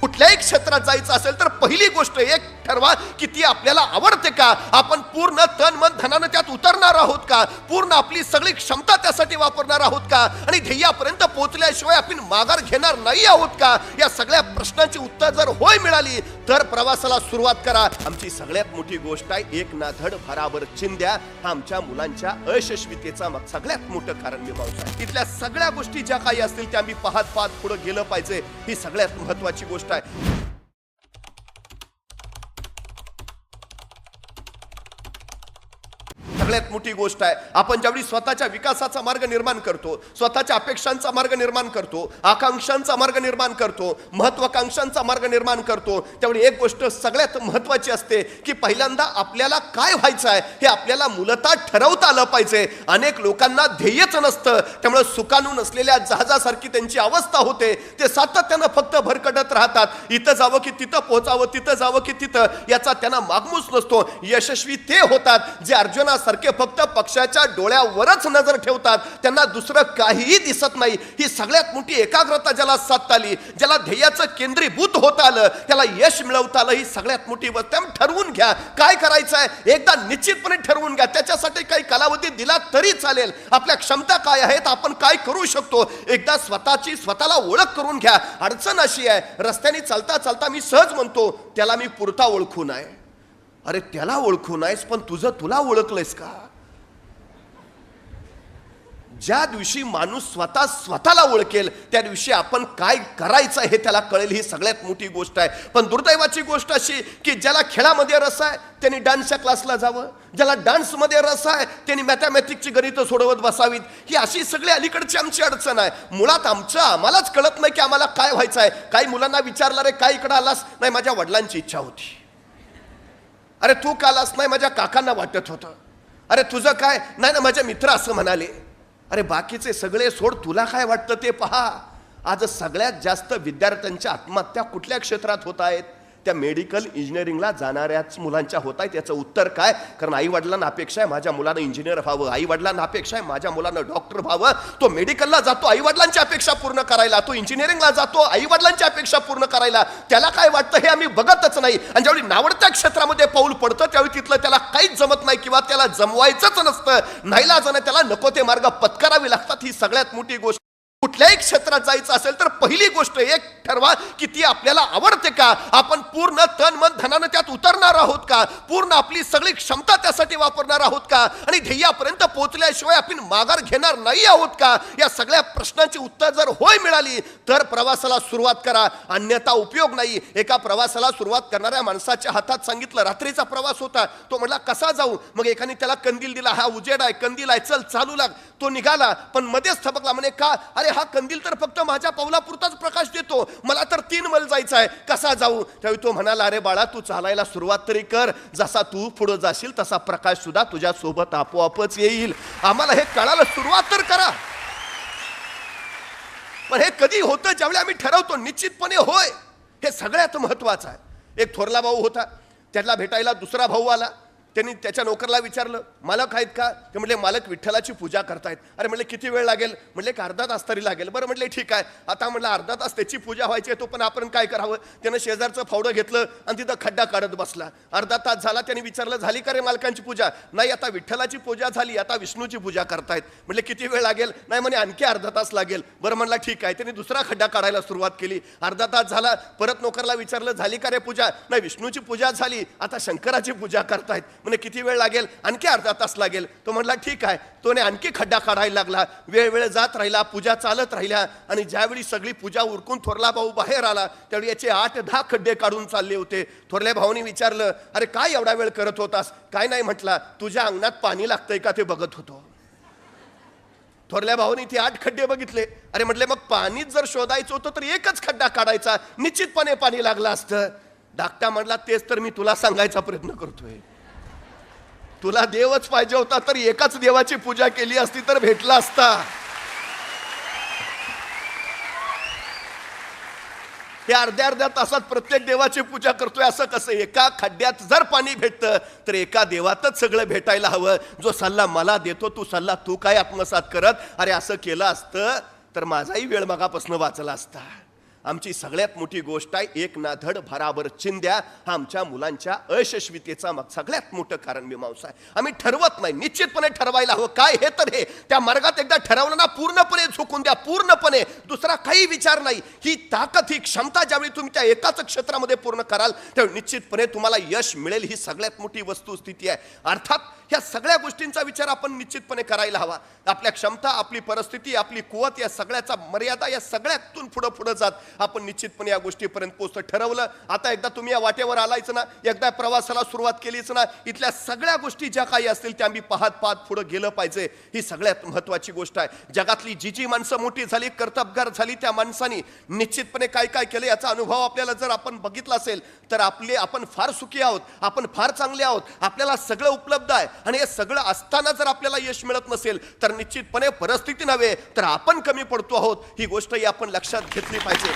कुठल्याही क्षेत्रात जायचं असेल तर पहिली गोष्ट एक ठरवा की ती आपल्याला आवडते का? आपण पूर्ण तन मन धनानं त्यात उतरणार आहोत का? पूर्ण आपली सगळी क्षमता त्यासाठी वापरणार आहोत का? आणि ध्येयापर्यंत पोहोचल्याशिवाय आपण माघार घेणार नाही आहोत का? या सगळ्या प्रश्नांची उत्तर जर होय मिळाली तर प्रवासाला सुरुवात करा. आमची सगळ्यात मोठी गोष्ट आहे एक ना धड भरावर चिंध्या हा आमच्या मुलांच्या अयशस्वीतेचा मग सगळ्यात मोठं कारण मी आहे तिथल्या सगळ्या गोष्टी ज्या काही असतील त्या आम्ही पाहत पाहत पुढे गेलं पाहिजे. ही सगळ्यात महत्वाची गोष्ट आहे. सगळ्यात मोठी गोष्ट आहे. आपण ज्यावेळी स्वतःच्या विकासाचा मार्ग निर्माण करतो स्वतःच्या अपेक्षांचा मार्ग निर्माण करतो आकांक्षांचा मार्ग निर्माण करतो महत्वाकांक्षांचा मार्ग निर्माण करतो त्यावेळी एक गोष्ट सगळ्यात महत्वाची असते की पहिल्यांदा आपल्याला काय व्हायचं आहे हे आपल्याला मूलतः ठरवता आलं पाहिजे. अनेक लोकांना ध्येयच नसतं. त्यामुळे सुकानून असलेल्या जहाजासारखी त्यांची अवस्था होते. ते सातत्यानं फक्त भरकटत राहतात. इथं जावं की तिथं पोहोचावं तिथं जावं की तिथं याचा त्यांना मागमूस नसतो. यशस्वी ते होतात जे अर्जुनासारखे फक्त पक्षाच्या डोळ्यावरच नजर ठेवतात. त्यांना दुसरं काहीही दिसत नाही. ही सगळ्यात मोठी एकाग्रता ज्याला साधता आली ज्याला ध्येयाचं केंद्रीभूत होता आलं त्याला यश मिळवता आलं ही सगळ्यात मोठी गोष्ट ठरवून घ्या. काय करायचं आहे एकदा निश्चितपणे ठरवून घ्या. त्याच्यासाठी काही कालावधी दिला तरी चालेल. आपल्या क्षमता काय आहेत? आपण काय करू शकतो? एकदा स्वतःची स्वतःला ओळख करून घ्या. अडचण अशी आहे रस्त्याने चालता चालता मी सहज म्हणतो त्याला मी पुरता ओळखून आहे अरे त्याला ओळखून नाहीस पण तुझं तुला ओळखलंयस का? ज्या दिवशी माणूस स्वतः स्वतःला ओळखेल त्या दिवशी आपण काय करायचं हे त्याला कळेल ही सगळ्यात मोठी गोष्ट आहे. पण दुर्दैवाची गोष्ट अशी की ज्याला खेळामध्ये रस आहे त्यांनी डान्सच्या क्लासला जावं. ज्याला डान्समध्ये रस आहे त्यांनी मॅथमॅटिक्सची गणितं सोडवत बसावीत. ही अशी सगळी अलीकडची आमची अडचण आहे. मुळात आमचं आम्हालाच कळत नाही की आम्हाला काय व्हायचं आहे. काही मुलांना विचारलं रे काय इकडं आलास? नाही माझ्या वडिलांची इच्छा होती. अरे तू काल आलास नाही माझ्या काकांना वाटत होतं. अरे तुझं काय? नाही ना माझे मित्र असं म्हणाले. अरे बाकीचे सगळे सोड तुला काय वाटतं ते पहा. आज सगळ्यात जास्त विद्यार्थ्यांच्या आत्महत्या कुठल्या क्षेत्रात होत आहेत? त्या मेडिकल इंजिनिअरिंगला जाणाऱ्याच मुलांच्या होत आहेत याचं उत्तर काय? कारण आईवडिलांना अपेक्षा आहे माझ्या मुलानं इंजिनियर व्हावं. आईवडिलांना अपेक्षा आहे माझ्या मुलानं डॉक्टर व्हावं. तो मेडिकलला जातो आईवडिलांची अपेक्षा पूर्ण करायला. तो इंजिनिअरिंगला जातो आईवडिलांची अपेक्षा पूर्ण करायला. त्याला काय वाटतं हे आम्ही बघतच नाही. आणि ज्यावेळी नावडत्या क्षेत्रामध्ये पाऊल पडतं त्यावेळी तिथलं त्याला काहीच जमत नाही किंवा त्याला जमवायचंच नसतं. नाहीला त्याला नको ते मार्ग पत्करावे लागतात ही सगळ्यात मोठी गोष्ट. कुठल्याही क्षेत्रात जायचं असेल तर पहिली गोष्ट एक ठरवा की ती आपल्याला आवडते का? आपण पूर्ण तन मन धनानं त्यात उतरणार आहोत का? पूर्ण आपली सगळी क्षमता त्यासाठी वापरणार आहोत का? आणि ध्येयापर्यंत पोहोचल्याशिवाय आपण माघार घेणार नाही आहोत का? या सगळ्या प्रश्नांची उत्तर जर होय मिळाली तर प्रवासाला सुरुवात करा. अन्यथा उपयोग नाही. एका प्रवासाला सुरुवात करणाऱ्या माणसाच्या हातात सांगितलं रात्रीचा प्रवास होता. तो म्हटला कसा जाऊ? मग एकाने त्याला कंदील दिला हा उजेड आहे कंदील आहे चल चालू लाग. तो निघाला पण मध्येच थबकला. म्हणे का? अरे हा कंदील तर फक्त माझ्या पावलापुरताच प्रकाश देतो. मला तर तीन मैल जायचं आहे. कसा जाऊ? त्यावेळी तो म्हणाला अरे बाळा तू चालायला सुरुवात तरी कर. जसा तू पुढं जाशील तसा प्रकाश सुद्धा तुझ्या सोबत आपोआपच येईल. आम्हाला हे कळायला सुरुवात तर करा. पण हे कधी होतं ज्यावेळी आम्ही ठरवतो निश्चितपणे होय. हे सगळ्यात महत्वाचं आहे. एक थोरला भाऊ होता. त्याला भेटायला दुसरा भाऊ आला. त्यांनी त्याच्या नोकरला विचारलं मालक आहेत का? ते म्हटले मालक विठ्ठलाची पूजा करतायत. अरे म्हटले किती वेळ लागेल? म्हटले की अर्धा तास तरी लागेल. बरं म्हटले ठीक आहे. आता म्हटलं अर्धा तास त्याची पूजा व्हायची आहे तो पण आपण काय करावं? त्यानं शेजारचं फावडं घेतलं आणि तिथं खड्डा काढत बसला. अर्धा तास झाला त्याने विचारलं झाली का रे मालकांची पूजा? नाही आता विठ्ठलाची पूजा झाली आता विष्णूची पूजा करतायत. म्हटले किती वेळ लागेल? नाही म्हणे आणखी अर्धा तास लागेल. बरं म्हणला ठीक आहे. त्यांनी दुसरा खड्डा काढायला सुरुवात केली. अर्धा तास झाला परत नोकरला विचारलं झाली का रे पूजा? नाही विष्णूची पूजा झाली. आता शंकराची पूजा करतायत. म्हणे किती वेळ लागेल? आणखी अर्धा तास लागेल. तो म्हटला ठीक आहे. तोने आणखी खड्डा काढायला लागला. वेळ वेळ जात राहिला पूजा चालत राहिल्या आणि ज्यावेळी सगळी पूजा उरकून थोरला भाऊ बाहेर आला त्यावेळी याचे आठ दहा खड्डे काढून चालले होते. थोरल्या भाऊनी विचारलं अरे काय एवढा वेळ करत होतास? काय नाही म्हटला तुझ्या अंगणात पाणी लागतंय का? ते बघत होतो. थोरल्या भाऊनी ते आठ खड्डे बघितले. अरे म्हटले मग पाणीच जर शोधायचं होतं तर एकच खड्डा काढायचा. निश्चितपणे पाणी लागलं असतं. धाकटा म्हटला तेच तर मी तुला सांगायचा प्रयत्न करतोय. तुला देवच पाहिजे होता तर एकाच देवाची पूजा केली असती तर भेटला असता. हे अर्ध्या अर्ध्या तासात प्रत्येक देवाची पूजा करतोय असं कसं एका खड्ड्यात जर पाणी भेटतं तर एका देवातच सगळं भेटायला हवं. जो सल्ला मला देतो तू सल्ला तू काय आत्मसात करत? अरे असं केलं असतं तर माझाही वेळ मगापासून वाचला असता. आमची सगळ्यात मोठी गोष्ट आहे एक ना धड भराभर चिंध्या हा आमच्या मुलांच्या अयशस्वीतेचा मग सगळ्यात मोठं कारण मीमांसा आहे. आम्ही ठरवत नाही निश्चितपणे ठरवायला हवं. काय हे तर हे? त्या मार्गात एकदा ठरवलं ना पूर्णपणे झुकून द्या पूर्णपणे. दुसरा काही विचार नाही. ही ताकद ही क्षमता ज्यावेळी तुम्ही त्या एकाच क्षेत्रामध्ये पूर्ण कराल त्यावेळी निश्चितपणे तुम्हाला यश मिळेल. ही सगळ्यात मोठी वस्तुस्थिती आहे. अर्थात ह्या सगळ्या गोष्टींचा विचार आपण निश्चितपणे करायला हवा. आपल्या क्षमता आपली परिस्थिती आपली कुवत या सगळ्याचा मर्यादा या सगळ्यातून पुढं पुढं जात. आपण निश्चितपणे या गोष्टीपर्यंत पोहोचतो. ठरवलं आता एकदा तुम्ही या वाटेवर आलायच ना एकदा प्रवासाला सुरुवात केलीच ना इथल्या सगळ्या गोष्टी ज्या काही असतील त्या आम्ही पाहत पाहत पुढं गेलं पाहिजे. ही सगळ्यात महत्वाची गोष्ट आहे. जगातली जी जी माणसं मोठी झाली कर्तबगार झाली त्या माणसांनी निश्चितपणे काय काय केलं याचा अनुभव आपल्याला जर आपण बघितला असेल तर आपले आपण फार सुखी आहोत आपण फार चांगले आहोत आपल्याला सगळं उपलब्ध आहे आणि हे सगळं असताना जर आपल्याला यश मिळत नसेल तर निश्चितपणे परिस्थिती नव्हे तर आपण कमी पडतो आहोत. ही गोष्टही आपण लक्षात घेतली पाहिजे.